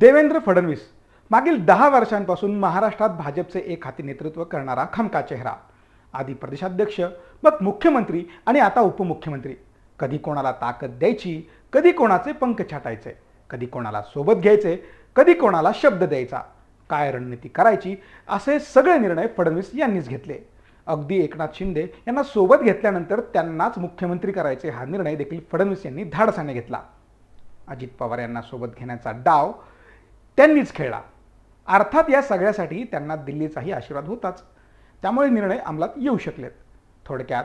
देवेंद्र फडणवीस मागील दहा वर्षांपासून महाराष्ट्रात भाजपचे एक हाती नेतृत्व करणारा खमका चेहरा आधी प्रदेशाध्यक्ष मग मुख्यमंत्री आणि आता उपमुख्यमंत्री. कधी कोणाला ताकद द्यायची कधी कोणाचे पंख छाटायचे कधी कोणाला सोबत घ्यायचे कधी कोणाला शब्द द्यायचा काय रणनीती करायची असे सगळे निर्णय फडणवीस यांनीच घेतले. अगदी एकनाथ शिंदे यांना सोबत घेतल्यानंतर त्यांनाच मुख्यमंत्री करायचे हा निर्णय देखील फडणवीस यांनी धाडसाने घेतला. अजित पवार यांना सोबत घेण्याचा डाव त्यांनीच खेळला. अर्थात या सगळ्यासाठी त्यांना दिल्लीचाही आशीर्वाद होताच. त्यामुळे निर्णय अंमलात येऊ शकलेत. थोडक्यात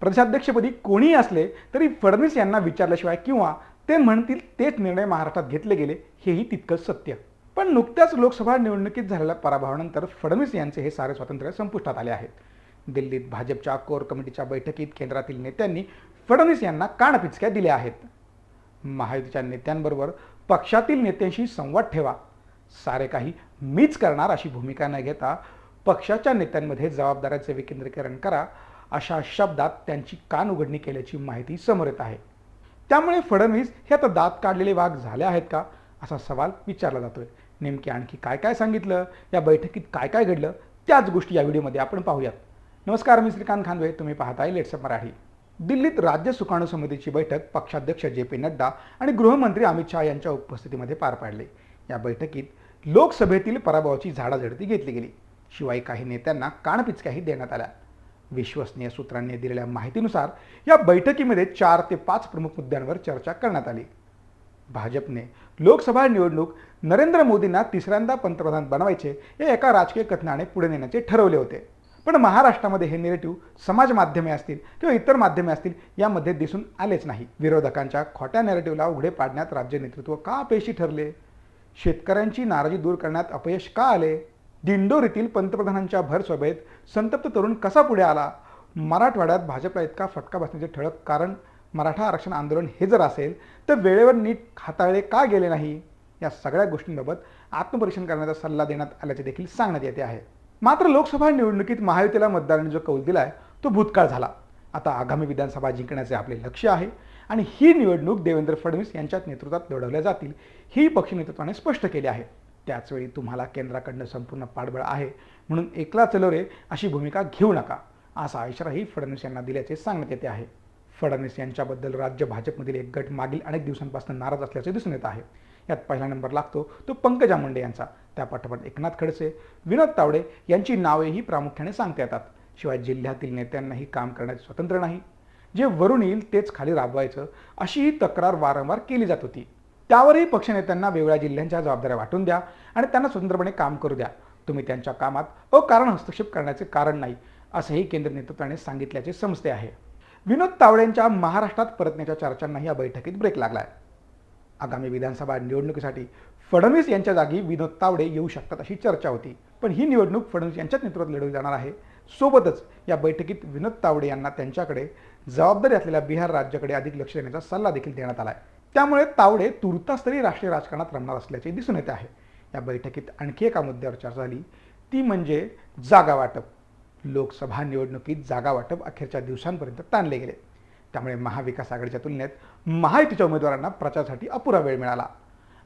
प्रदेशाध्यक्षपदी कोणीही असले तरी फडणवीस यांना विचारल्याशिवाय किंवा ते म्हणतील तेच निर्णय महाराष्ट्रात घेतले गेले हेही तितकंच सत्य. पण नुकत्याच लोकसभा निवडणुकीत झालेल्या पराभवानंतर फडणवीस यांचे हे सारे स्वातंत्र्य संपुष्टात आले आहेत. दिल्लीत भाजपच्या कोर कमिटीच्या बैठकीत केंद्रातील नेत्यांनी फडणवीस यांना कानपिचक्या दिल्या आहेत. महायुतीच्या नेत्यांबरोबर पक्षातील नेत्यांशी संवाद ठेवा सारे काही मीच करणार अशी भूमिका न घेता पक्षाच्या नेत्यांमध्ये जबाबदाऱ्याचे विकेंद्रीकरण करा अशा शब्दात त्यांची कान उघडणी केल्याची माहिती समोर येत आहे. त्यामुळे फडणवीस हे आता दात काढलेले वाघ झाले आहेत का? असा सवाल विचारला जातोय. नेमके आणखी काय काय सांगितलं? या बैठकीत काय काय घडलं? त्याच गोष्टी या व्हिडिओमध्ये आपण पाहूयात. नमस्कार मी श्रीकांत खानवे तुम्ही पाहताय लेट्सअप मराठी. दिल्लीत राज्य सुकाणू समितीची बैठक पक्षाध्यक्ष जे पी नड्डा आणि गृहमंत्री अमित शहा यांच्या उपस्थितीमध्ये पार पाडली. या बैठकीत लोकसभेतील पराभवाची झाडाझडती घेतली गेली. शिवाय काही नेत्यांना कानपिचक्याही देण्यात आल्या. विश्वसनीय सूत्रांनी दिलेल्या माहितीनुसार या बैठकीमध्ये चार ते पाच प्रमुख मुद्द्यांवर चर्चा करण्यात आली. भाजपने लोकसभा निवडणूक नरेंद्र मोदींना तिसऱ्यांदा पंतप्रधान बनवायचे हे एका राजकीय कथनाने पुढे नेण्याचे ठरवले होते. पण महाराष्ट्रामध्ये हे निरेटिव्ह समाज माध्यमे असतील किंवा इतर माध्यमे असतील यामध्ये दिसून आलेच नाही. विरोधकांच्या खोट्या नेरेटिव्हला उघडे पाडण्यात राज्य नेतृत्व का अपयशी ठरले? शेतकऱ्यांची नाराजी दूर करण्यात अपयश का आले? दिंडोरीतील पंतप्रधानांच्या भरसभेत संतप्त तरुण कसा पुढे आला? मराठवाड्यात भाजपला इतका फटका बसण्याचे ठळक कारण मराठा आरक्षण आंदोलन हे जर असेल तर वेळेवर नीट हाताळले का गेले नाही? या सगळ्या गोष्टींबाबत आत्मपरीक्षण करण्याचा सल्ला देण्यात आल्याचे देखील सांगण्यात येते आहे. मात्र लोकसभा निवडणुकीत महायुतीला मतदारांनी जो कौल दिलाय तो भूतकाळ झाला. आता आगामी विधानसभा जिंकण्याचे आपले लक्ष आहे. आणि ही निवडणूक देवेंद्र फडणवीस यांच्या नेतृत्वात लढवल्या जातील ही पक्ष नेतृत्वाने स्पष्ट केले आहे. त्याचवेळी तुम्हाला केंद्राकडनं संपूर्ण पाठबळ आहे म्हणून एकला चलो रे अशी भूमिका घेऊ नका असा इशाराही फडणवीस यांना दिल्याचे सांगण्यात येते आहे. फडणवीस यांच्याबद्दल राज्य भाजपमधील एक गट मागील अनेक दिवसांपासून नाराज असल्याचे दिसून येत आहे. यात पहिला नंबर लागतो तो पंकजा मुंडे यांचा. त्यापाठोपाठ एकनाथ खडसे विनोद तावडे यांची नावेही प्रामुख्याने सांगता येतात. शिवाय जिल्ह्यातील नेत्यांनाही काम करण्याचे स्वातंत्र्य नाही. जे वरून येईल तेच खाली राबवायचं अशी ही तक्रार वारंवार केली जात होती. त्यावरही पक्षनेत्यांना वेगळ्या जिल्ह्यांच्या जबाबदाऱ्या वाटून द्या आणि त्यांना स्वतंत्रपणे काम करू द्या. तुम्ही त्यांच्या कामात अकारण हस्तक्षेप करण्याचे कारण नाही असंही केंद्र नेतृत्वाने सांगितल्याचे समजते आहे. विनोद तावडेंच्या महाराष्ट्रात परतण्याच्या चर्चांनाही या बैठकीत ब्रेक लागलाय. आगामी विधानसभा निवडणुकीसाठी फडणवीस यांच्या जागी विनोद तावडे येऊ शकतात अशी चर्चा होती. पण ही निवडणूक फडणवीस यांच्याच नेतृत्वात लढवली जाणार आहे. सोबतच या बैठकीत विनोद तावडे यांना त्यांच्याकडे जबाबदारी असलेल्या बिहार राज्याकडे अधिक लक्ष देण्याचा सल्ला देखील देण्यात आला आहे त्यामुळे तावडे तुर्तास तरी राष्ट्रीय राजकारणात रमणार असल्याचे दिसून येते आहे. या बैठकीत आणखी एका मुद्द्यावर चर्चा झाली. ती म्हणजे जागा वाटप. लोकसभा निवडणुकीत जागा वाटप अखेरच्या दिवसांपर्यंत ताणले गेले. त्यामुळे महाविकास आघाडीच्या तुलनेत महायुतीच्या उमेदवारांना प्रचारासाठी अपुरा वेळ मिळाला.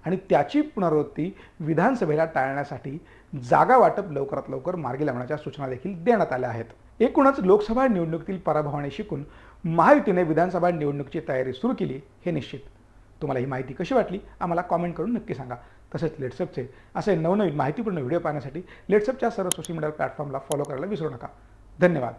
आणि त्याची पुनरावृत्ती विधानसभेला टाळण्यासाठी जागा वाटप लवकरात लवकर मार्गी लावण्याच्या सूचना देखील देण्यात आल्या आहेत. एकूणच लोकसभा निवडणुकीतील पराभवाने शिकून महायुतीने विधानसभा निवडणुकीची तयारी सुरू केली हे निश्चित. तुम्हाला ही माहिती कशी वाटली? आम्हाला कॉमेंट करून नक्की सांगा. तसेच लेट्सअपचे असे नवनवीन माहितीपूर्ण व्हिडिओ पाहण्यासाठी लेट्सअपच्या सर्व सोशल मीडिया प्लॅटफॉर्मला फॉलो करायला विसरू नका. धन्यवाद.